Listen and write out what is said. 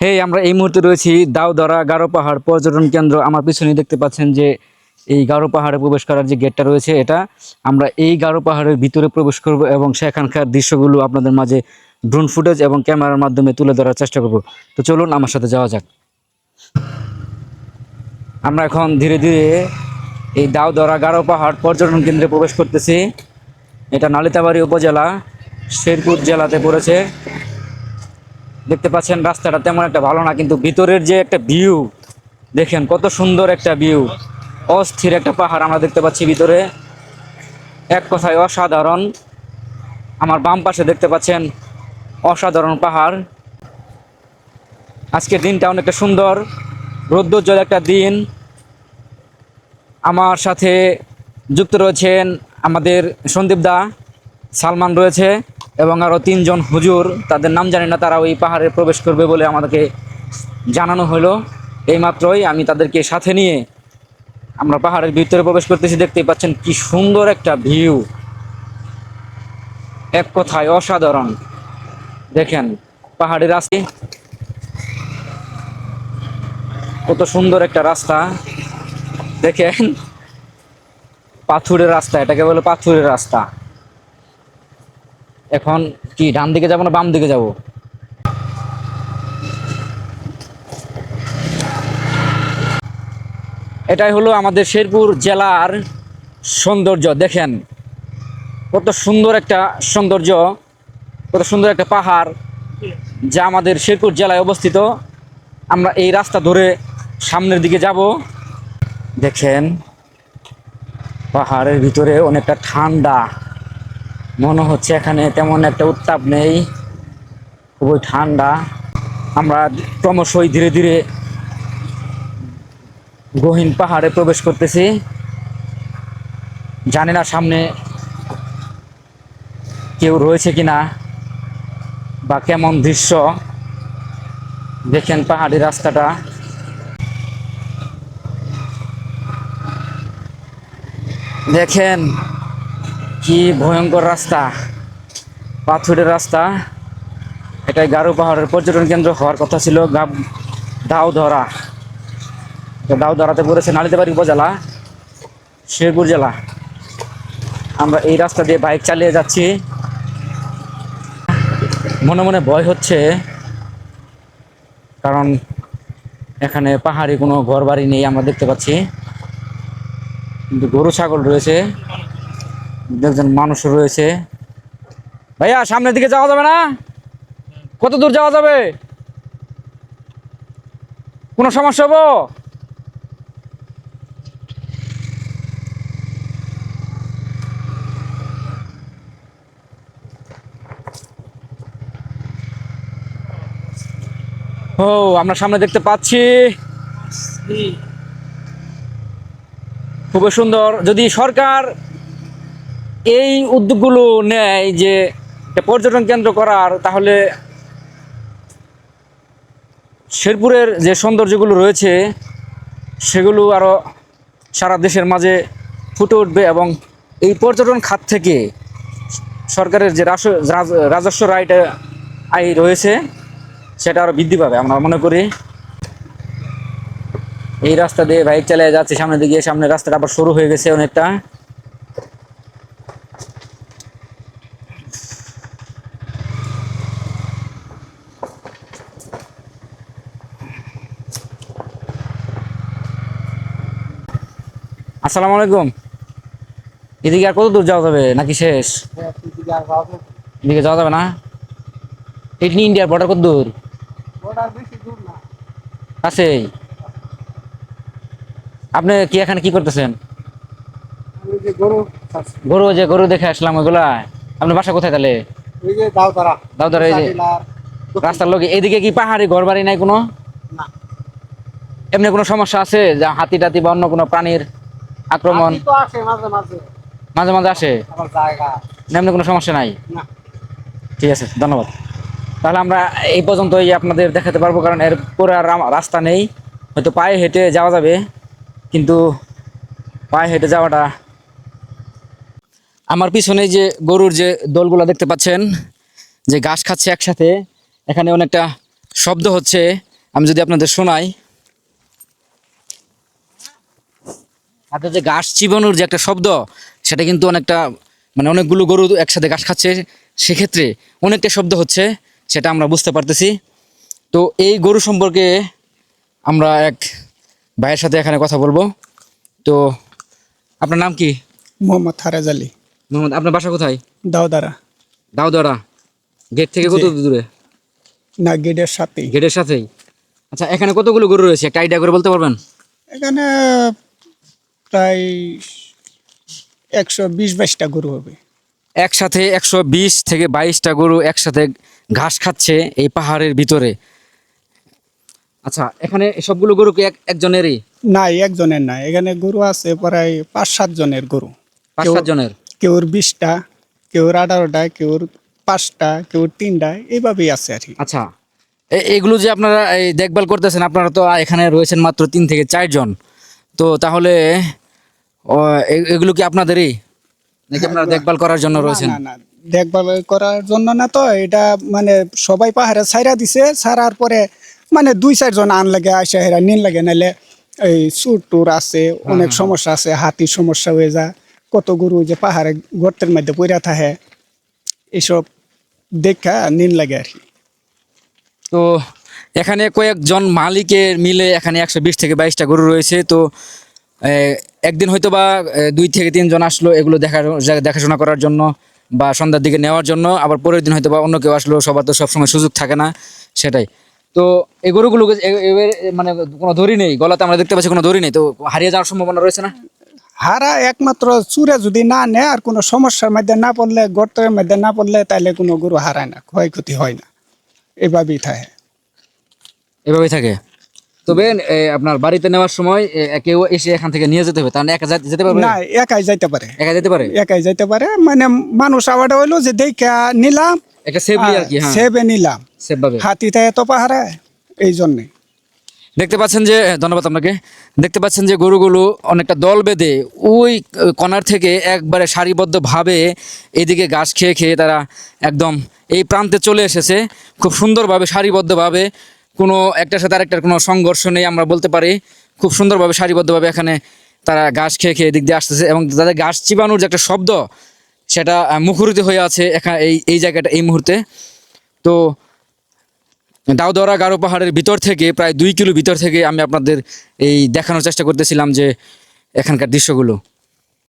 হে, আমরা এই মুহূর্তে রয়েছি দাউদরা গারো পাহাড় পর্যটন কেন্দ্র। আমার পিছনে দেখতে পাচ্ছেন যে এই গারো পাহাড়ে প্রবেশ করার যে গেটটা রয়েছে, এটা আমরা এই গারো পাহাড়ের ভিতরে প্রবেশ করব এবং সেখানকার দৃশ্যগুলো আপনাদের মাঝে ড্রোন ফুটেজ এবং ক্যামেরার মাধ্যমে তুলে ধরার চেষ্টা করব। তো চলুন, আমার সাথে যাওয়া যাক। আমরা এখন ধীরে ধীরে এই দাউদরা গারো পাহাড় পর্যটন কেন্দ্রে প্রবেশ করতেছি। এটা নালিতাবাড়ি উপজেলা, শেরপুর জেলাতে পড়েছে। দেখতে পাচ্ছেন, রাস্তাটা তেমন একটা ভালো না, কিন্তু ভিতরের যে একটা ভিউ দেখেন কত সুন্দর একটা ভিউ অস্থির একটা পাহাড় আমরা দেখতে পাচ্ছি ভিতরে। এক কথায় অসাধারণ। আমার বাম পাশে দেখতে পাচ্ছেন, অসাধারণ পাহাড়। আজকের দিনটা অনেকটা সুন্দর, রৌদ্রোজ্জ্বল একটা দিন। আমার সাথে যুক্ত রয়েছেন আমাদের সন্দীপ দা, সালমান রয়েছে। এবং আরও তিনজন হুজুর, তাদের নাম জানি না তারা ওই পাহাড়ে প্রবেশ করবে বলে আমাদেরকে জানানো হলো। এইমাত্রই আমি তাদেরকে সাথে নিয়ে আমরা পাহাড়ের ভিতরে প্রবেশ করতেছি, দেখতেই পাচ্ছেন কি সুন্দর একটা ভিউ। এক কথায় অসাধারণ। দেখেন পাহাড়ি রাস্তা। কত সুন্দর একটা রাস্তা। দেখেন, পাথুরের রাস্তা, এটাকে বলে পাথুরের রাস্তা। এখন কি, ডান দিকে যাব না বাম দিকে যাব? এটাই হলো আমাদের শেরপুর জেলার সৌন্দর্য, দেখেন। কত সুন্দর একটা সৌন্দর্য, কত সুন্দর একটা পাহাড় যা আমাদের শেরপুর জেলায় অবস্থিত। আমরা এই রাস্তা ধরে সামনের দিকে যাব। দেখেন, পাহাড়ের ভিতরে অনেকটা ঠান্ডা। মনে হচ্ছে এখানে তেমন একটা উত্তাপ নেই। খুবই ঠান্ডা। আমরা ক্রমশই ধীরে ধীরে গহীন পাহাড়ে প্রবেশ করতেছি। জানি না সামনে কেউ রয়েছে কিনা বা কেমন দৃশ্য। দেখেন পাহাড়ি রাস্তাটা। দেখেন কি ভয়ঙ্কর রাস্তা? পাথুরের রাস্তা। এটাই গারো পাহাড়ের পর্যটন কেন্দ্র হওয়ার কথা ছিল গাব দাউধরা তো দাউধরাতে পড়েছে নালিতাবাড়ি উপজেলা, শেরপুর জেলা। আমরা এই রাস্তা দিয়ে বাইক চালিয়ে যাচ্ছি। মনে মনে ভয় হচ্ছে, কারণ এখানে পাহাড়ি কোনো ঘর বাড়ি নেই আমরা দেখতে পাচ্ছি। কিন্তু গরু, ছাগল রয়েছে। একজন মানুষ রয়েছে। ভাইয়া, সামনের দিকে যাওয়া যাবে না? কত দূর যাওয়া যাবে? কোনো সমস্যা হব? ও, আমরা সামনে দেখতে পাচ্ছি। খুবই সুন্দর। যদি সরকার এই উদ্যোগগুলো নেয় যে পর্যটন কেন্দ্র করার, তাহলে শেরপুরের যে সৌন্দর্যগুলো রয়েছে, সেগুলো আরও সারা দেশের মাঝে ফুটে উঠবে এবং এই পর্যটন খাত থেকে সরকারের যে রাজস্ব রায়টা আয় রয়েছে, সেটা আরও বৃদ্ধি পাবে আমরা মনে করি। এই রাস্তা দিয়ে বাইক চালিয়ে যাচ্ছে, সামনের দিকে, সামনের রাস্তাটা আবার শুরু হয়ে গেছে অনেকটা। আসসালামু আলাইকুম। এদিকে আর কত দূর যাওয়া যাবে? নাকি শেষ? এদিকে যাওয়া যাবে না? ইটনি ইন্ডিয়ার বর্ডার কত দূর? কাছেই আপনি কি এখানে কি করতেছেন? গরু যে গরু দেখে আসলাম ওইগুলা। আপনার বাসা কোথায় তাহলে? দাউদারা এই যে। রাস্তার লোকে এদিকে কি পাহাড়ি ঘর বাড়ি নাই কোনো? এমনি কোনো সমস্যা আছে? যা হাতি টাতি বা অন্য কোনো প্রাণীর আক্রমণ? মাঝে মাঝে। আসে? না, এমনি কোনো সমস্যা নাই? ঠিক আছে ধন্যবাদ। তাহলে আমরা এই পর্যন্তই আপনাদের দেখাতে পারব কারণ এর পরে আর রাস্তা নেই। হয়তো পায়ে হেঁটে যাওয়া যাবে কিন্তু পায়ে হেঁটে যাওয়াটা আমার পিছনে যে গরুর যে দলগুলো দেখতে পাচ্ছেন যে ঘাস খাচ্ছে একসাথে এখানে অনেকটা শব্দ হচ্ছে। আমি যদি আপনাদের শোনাই হাতে যে ঘাস চিবানোর যে একটা শব্দ সেটা কিন্তু অনেকটা মানে অনেকগুলো গরু একসাথে ঘাস খাচ্ছে। সেক্ষেত্রে অনেকটা শব্দ হচ্ছে সেটা আমরা বুঝতে পারতেছি। তো এই গরু সম্পর্কে আমরা এক ভাইয়ের সাথে এখানে কথা বলব। তো আপনার নাম কি? মোহাম্মদ হারাজ আলী। মোহাম্মদ আপনার বাসা কোথায়? দাওদারা। দাউদরা গেট থেকে কত দূরে না গেটের সাথেই। গেটের সাথেই। আচ্ছা এখানে কতগুলো গরু রয়েছে? একটা আইডিয়া করে বলতে পারবেন? এখানে প্রায় একশো বিশ বাইশটা গরু হবে। একসাথে একশো বিশ থেকে বাইশটা গরু একসাথে ঘাস খাচ্ছে এই পাহাড়ের ভিতরে। আচ্ছা এখানে সবগুলো গরু কি এক একজনেরই? না একজনের না এখানে গরু আছে প্রায় পাঁচ সাত জনের গরু। পাঁচ সাত জনের? কেউর বিশটা কেউর আঠারোটা কেউর পাঁচটা কেউর তিনটা এইভাবেই আছে আর কি। আচ্ছা এগুলো যে আপনারা এই দেখভাল করতেছেন আপনারা তো এখানে রয়েছেন মাত্র তিন থেকে চারজন। তো তাহলে এগুলো কি আপনাদেরই? নাকি আপনারা দেখভাল করার জন্য রয়েছেন? দেখভাল করার জন্য না তো এটা মানে সবাই পাহাড়ে ছাইরা দিছে ছাড়ার পরে মানে দুই চারজন আন লাগে আসে হেরা নিন লাগে নাহলে এই চুর টুর আছে অনেক সমস্যা আছে হাতির সমস্যা হয়ে যায়। কত গরু যে পাহাড়ে গর্তের মধ্যে পইরা থাকে এইসব দেখা নিন লাগে আর কি। তো এখানে কয়েকজন মালিকের মিলে এখানে একশো বিশ থেকে বাইশটা গরু রয়েছে তো একদিন হয়তো বা দুই থেকে তিনজন আসলো এগুলো দেখা দেখাশোনা করার জন্য বা সন্ধ্যার দিকে নেওয়ার জন্য। আবার পরের দিন হয়তো বা অন্য কেউ আসলো সবার তো সবসময় সুযোগ থাকে না সেটাই। তো এই গরুগুলোকে মানে কোনো দড়ি নেই গলাতে আমরা দেখতে পাচ্ছি কোনো দড়ি নেই তো হারিয়ে যাওয়ার সম্ভাবনা রয়েছে না? হারা একমাত্র চুরে যদি না নেয় আর কোনো সমস্যার মধ্যে না পড়লে গর্তের মধ্যে না পড়লে তাহলে কোনো গরু হারায় না ক্ষয়ক্ষতি হয় না। এভাবেই থাকে। এভাবেই থাকে? তবে আপনার বাড়িতে নেওয়ার সময় কেউ এসে এখান থেকে নিয়ে যেতে হবে। তাহলে একা যা- যেতে পারবে? না একাই যাইতে পারে। একা যেতে পারে? একাই যাইতে পারে। মানে মানুষ আবার হইল যে দেখা নিলাম একটা সেফলি আর কি হ্যাঁ। সেবে নিলাম। সেফ ভাবে। হাতিতে এত পাহাড়ে এই জন্যে। দেখতে পাচ্ছেন যে ধন্যবাদ আপনাকে। দেখতে পাচ্ছেন যে গরুগুলো অনেকটা দল বেঁধে ওই কণার থেকে একবারে সারিবদ্ধভাবে এদিকে ঘাস খেয়ে খেয়ে তারা একদম এই প্রান্তে চলে এসেছে। খুব সুন্দরভাবে সারিবদ্ধভাবে কোনো একটার সাথে আরেকটার কোনো সংঘর্ষ নেই, আমরা বলতে পারি। খুব সুন্দরভাবে, সারিবদ্ধভাবে এখানে তারা ঘাস খেয়ে খেয়ে এদিক দিয়ে আসতেছে এবং তাদের ঘাস চিবানোর যে একটা শব্দ, সেটা মুখরিত হয়ে আছে এখানে এই এই জায়গাটা এই মুহূর্তে। তো দাউদরা গারো পাহাড়ের ভিতর থেকে, প্রায় দুই কিলো ভিতর থেকে আমি আপনাদের এই দেখানোর চেষ্টা করতেছিলাম যে এখানকার দৃশ্যগুলো।